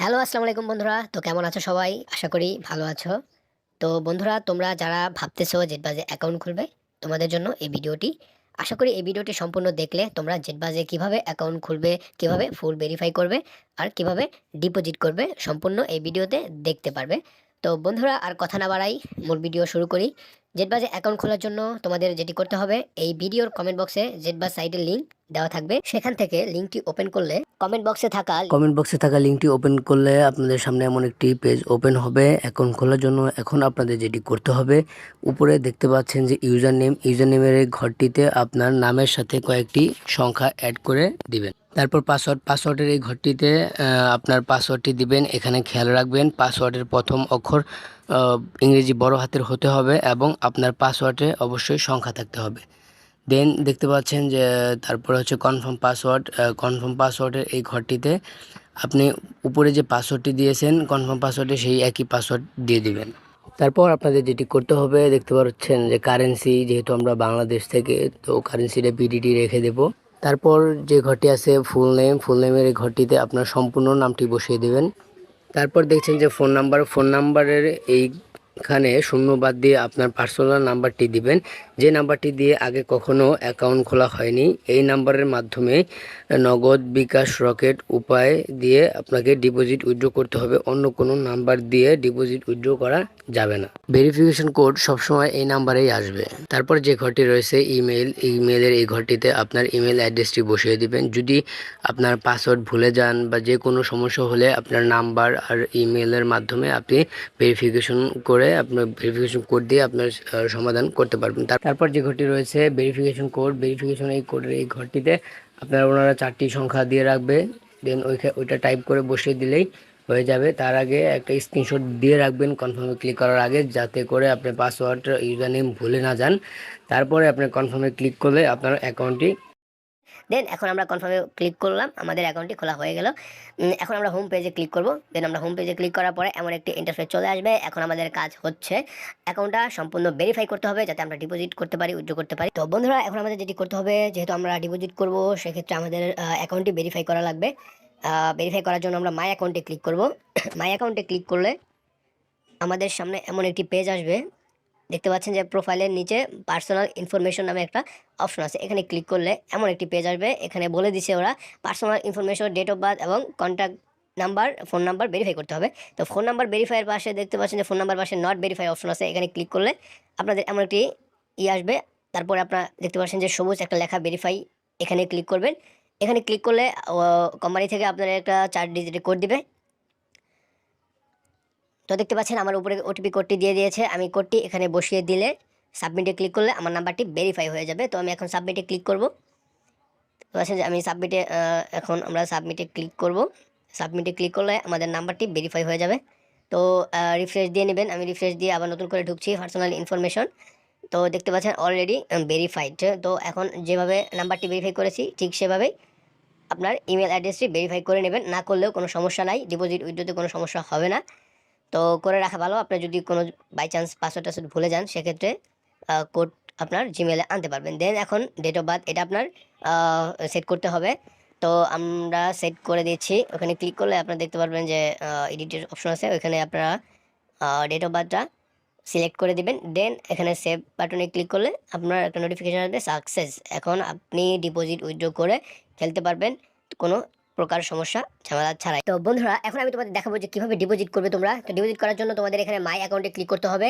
Hello, আসসালামু আলাইকুম বন্ধুরা। তো কেমন আছো সবাই? আশা করি ভালো আছো। তো বন্ধুরা, তোমরা যারা ভাবতেছো জেটবাজে অ্যাকাউন্ট খুলবে, তোমাদের জন্য এই ভিডিওটি। আশা করি এই ভিডিওটি সম্পূর্ণ দেখলে তোমরা জেটবাজে কীভাবে অ্যাকাউন্ট খুলবে, কীভাবে ফুল ভেরিফাই করবে আর কীভাবে ডিপোজিট করবে সম্পূর্ণ এই ভিডিওতে দেখতে পারবে। তো বন্ধুরা, আর কথা না বাড়াই, মূল ভিডিও শুরু করি। জেটবাজে অ্যাকাউন্ট খোলার জন্য তোমাদের যেটি করতে হবে, এই ভিডিওর কমেন্ট বক্সে জেটবাজ সাইটের লিঙ্ক দেওয়া থাকবে। সেখান থেকে লিঙ্কটি ওপেন করলে কমেন্ট বক্সে থাকা কমেন্ট বক্সে থাকা লিঙ্কটি ওপেন করলে আপনাদের সামনে এমন একটি পেজ ওপেন হবে। অ্যাকাউন্ট খোলার জন্য এখন আপনাদের যেটি করতে হবে, উপরে দেখতে পাচ্ছেন যে ইউজার নেম ইউজার নেমের এই ঘরটিতে আপনার নামের সাথে কয়েকটি সংখ্যা অ্যাড করে দিবেন। তারপর পাসওয়ার্ড পাসওয়ার্ডের এই ঘরটিতে আপনার পাসওয়ার্ডটি দিবেন। এখানে খেয়াল রাখবেন পাসওয়ার্ডের প্রথম অক্ষর ইংরেজি বড় হাতের হতে হবে এবং আপনার পাসওয়ার্ডে অবশ্যই সংখ্যা থাকতে হবে। দেন দেখতে পাচ্ছেন যে, তারপরে হচ্ছে কনফার্ম পাসওয়ার্ড কনফার্ম পাসওয়ার্ডের এই ঘরটিতে আপনি উপরে যে পাসওয়ার্ডটি দিয়েছেন কনফার্ম পাসওয়ার্ডে সেই একই পাসওয়ার্ড দিয়ে দিবেন। তারপর আপনাদের যেটি করতে হবে, দেখতে পাচ্ছেন যে কারেন্সি যেহেতু আমরা বাংলাদেশ থেকে, তো কারেন্সিটা বিডিটি রেখে দেব। তারপর যে ঘরটি আছে ফুল নেম ফুল নেমের এই ঘরটিতে আপনার সম্পূর্ণ নামটি বসিয়ে দেবেন। তারপর দেখছেন যে ফোন নাম্বার ফোন নাম্বারের এইখানে শূন্য বাদ দিয়ে আপনার পার্সোনাল নাম্বারটি দিবেন। যে নাম্বারটি দিয়ে আগে কখনো অ্যাকাউন্ট খোলা হয়নি, এই নাম্বারের মাধ্যমে নগদ, বিকাশ, রকেট উপায় দিয়ে আপনাকে ডিপোজিট উইথড্র করতে হবে। অন্য কোনো নাম্বার দিয়ে ডিপোজিট উইথড্র করা যাবে না। ভেরিফিকেশন কোড সবসময় এই নাম্বারেই আসবে। তারপর যে ঘরটি রয়েছে ইমেল ইমেলের এই ঘরটিতে আপনার ইমেল অ্যাড্রেসটি বসিয়ে দিবেন। যদি আপনার পাসওয়ার্ড ভুলে যান বা যে কোনো সমস্যা হলে আপনার নাম্বার আর ইমেলের মাধ্যমে আপনি ভেরিফিকেশন করে আপনার ভেরিফিকেশন কোড দিয়ে আপনার সমাধান করতে পারবেন। তারপর যে ঘরটি রয়েছে ভেরিফিকেশন কোড ভেরিফিকেশন এই কোডের এই ঘরটিতে আপনার ওনারা চারটি সংখ্যা দিয়ে রাখবে। দেন ওইখা ওইটা টাইপ করে বসিয়ে দিলেই হয়ে যাবে। তার আগে একটা স্ক্রিনশট দিয়ে রাখবেন কনফার্মে ক্লিক করার আগে, যাতে করে আপনি পাসওয়ার্ড ইউজার নেম ভুলে না যান। তারপরে আপনি কনফার্মে ক্লিক করলে আপনার অ্যাকাউন্টটি দেন এখন আমরা কনফার্মে ক্লিক করলাম, আমাদের অ্যাকাউন্টটি খোলা হয়ে গেল। এখন আমরা হোম পেজে ক্লিক করব। দেন আমরা হোম পেজে ক্লিক করার পরে এমন একটি ইন্টারফেস চলে আসবে। এখন আমাদের কাজ হচ্ছে অ্যাকাউন্টটা সম্পূর্ণ ভেরিফাই করতে হবে যাতে আমরা ডিপোজিট করতে পারি উইথড্র করতে পারি। তো বন্ধুরা, এখন আমাদের যেটি করতে হবে, যেহেতু আমরা ডিপোজিট করব, সেক্ষেত্রে আমাদের অ্যাকাউন্টটি ভেরিফাই করা লাগবে। ভেরিফাই করার জন্য আমরা মাই অ্যাকাউন্টে ক্লিক করব। মাই অ্যাকাউন্টে ক্লিক করলে আমাদের সামনে এমন একটি পেজ আসবে। দেখতে পাচ্ছেন যে প্রোফাইলের নিচে পার্সোনাল ইনফরমেশন নামে একটা অপশন আছে। এখানে ক্লিক করলে এমন একটি পেজ আসবে। এখানে বলে দিছে ওরা personal information date of birth এবং contact number phone number verify করতে হবে। তো ফোন নাম্বার ভেরিফাইয়ের পাশে দেখতে পাচ্ছেন যে ফোন নাম্বার পাশে নট ভেরিফাই অপশন আছে। এখানে ক্লিক করলে আপনাদের এমন একটি ই আসবে। তারপরে আপনারা দেখতে পাচ্ছেন যে সবুজ একটা লেখা ভেরিফাই এখানে ক্লিক করবেন। এখানে ক্লিক করলে কোম্পানি থেকে আপনাদের একটা চার ডিজিটের কোড দিবে। তো দেখতে পাচ্ছেন আমার উপরে ওটিপি কোডটি দিয়ে দিয়েছে। আমি কোডটি এখানে বসিয়ে দিলে সাবমিটে ক্লিক করলে আমার নাম্বারটি ভেরিফাই হয়ে যাবে। তো আমি এখন সাবমিটে ক্লিক করব। তো আচ্ছা আমি সাবমিটে এখন আমরা সাবমিটে ক্লিক করব। সাবমিটে ক্লিক করলে আমাদের নাম্বারটি ভেরিফাই হয়ে যাবে। তো রিফ্রেশ দিয়ে নেবেন। আমি রিফ্রেশ দিয়ে আবার নতুন করে ঢুকছি পার্সোনাল ইনফরমেশন তো দেখতে পাচ্ছেন অলরেডি ভেরিফাইড তো এখন যেভাবে নাম্বারটি ভেরিফাই করেছি, ঠিক সেভাবেই আপনার ইমেল অ্যাড্রেসটি ভেরিফাই করে নেবেন। না করলেও কোনো সমস্যা নাই। ডিপোজিট উইথড্রোতে কোনো সমস্যা হবে না। তো করে রাখা ভালো। আপনি যদি কোনো বাই চান্স পাসওয়ার্ড টাসওয়ার্ড ভুলে যান, সেক্ষেত্রে কোড আপনার জিমেলে আনতে পারবেন। দেন এখন ডেট অফ বার্থ এটা আপনার সেট করতে হবে। তো আমরা সেট করে দিচ্ছি। ওখানে ক্লিক করলে আপনারা দেখতে পারবেন যে এডিটের অপশন আছে। ওইখানে আপনারা ডেট অফ বার্থটা সিলেক্ট করে দিবেন। দেন এখানে সেভ বাটনে ক্লিক করলে আপনার একটা নোটিফিকেশান আসবে সাকসেস এখন আপনি ডিপোজিট উইথড্র করে খেলতে পারবেন কোনো প্রকার সমস্যা, ঝামেলা ছাড়াই। তো বন্ধুরা, এখন আমি তোমাদের দেখাবো যে কীভাবে ডিপোজিট করবে তোমরা। তো ডিপোজিট করার জন্য তোমাদের এখানে মাই অ্যাকাউন্টে ক্লিক করতে হবে।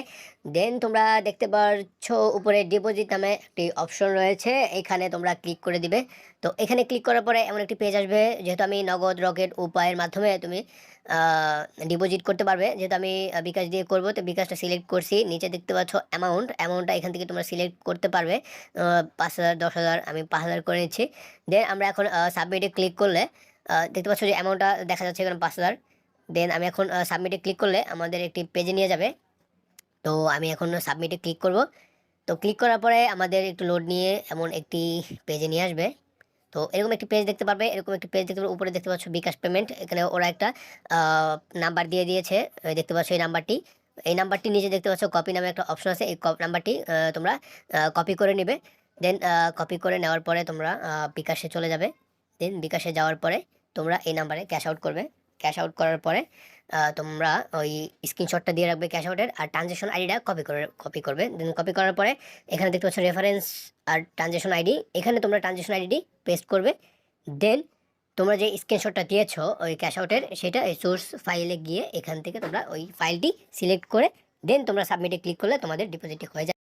দেন তোমরা দেখতে পাচ্ছ উপরে ডিপোজিট নামে একটি অপশন রয়েছে। এখানে তোমরা ক্লিক করে দিবে। তো এখানে ক্লিক করার পরে এমন একটি পেজ আসবে, যেহেতু আমি নগদ, রকেট, উপায়ের মাধ্যমে তুমি ডিপোজিট করতে পারবে। যেহেতু আমি বিকাশ দিয়ে করব, তো বিকাশটা সিলেক্ট করছি। নিচে দেখতে পাচ্ছ অ্যামাউন্ট অ্যামাউন্টটা এখান থেকে তোমরা সিলেক্ট করতে পারবে। পাঁচ হাজার, দশ হাজার, আমি পাঁচ হাজার করে নিচ্ছি দেন আমরা এখন সাবমিটে ক্লিক করলে দেখতে পাচ্ছ যে অ্যামাউন্টটা দেখা যাচ্ছে এখানে পাঁচ হাজার। দেন আমি এখন সাবমিটে ক্লিক করলে আমাদের একটি পেজে নিয়ে যাবে। তো আমি এখন সাবমিটে ক্লিক করব। তো ক্লিক করার পরে আমাদের একটু লোড নিয়ে এমন একটি পেজে নিয়ে আসবে। তো এরকম একটি পেজ দেখতে পারবে। এরকম একটি পেজ দেখতে পারবে। উপরে দেখতে পাচ্ছ বিকাশ পেমেন্ট এখানে ওরা একটা নাম্বার দিয়ে দিয়েছে। দেখতে পাচ্ছ এই নাম্বারটি এই নাম্বারটি নিচে দেখতে পাচ্ছ কপি নামে একটা অপশন আছে। এই নাম্বারটি তোমরা কপি করে নেবে। দেন কপি করে নেওয়ার পরে তোমরা বিকাশে চলে যাবে। দেন বিকাশে যাওয়ার পরে তোমরা এই নাম্বারে ক্যাশ আউট করবে। ক্যাশ আউট করার পরে তোমরা ওই স্ক্রিনশটটা দিয়ে রাখবে ক্যাশ আউটের আর ট্রানজেকশন আইডিটা কপি করে কপি করবে। দেন কপি করার পরে, এখানে দেখতে পাচ্ছ রেফারেন্স আর ট্রানজেকশন আইডি এখানে তোমরা ট্রানজেকশন আইডি পেস্ট করবে। দেন তোমরা যে স্ক্রিনশটটা দিয়েছ ওই ক্যাশ আউটের সেটা এই সোর্স ফাইলে গিয়ে এখান থেকে তোমরা ওই ফাইলটি সিলেক্ট করে দেন তোমরা সাবমিটে ক্লিক করলে তোমাদের ডিপোজিট হয়ে যাবে।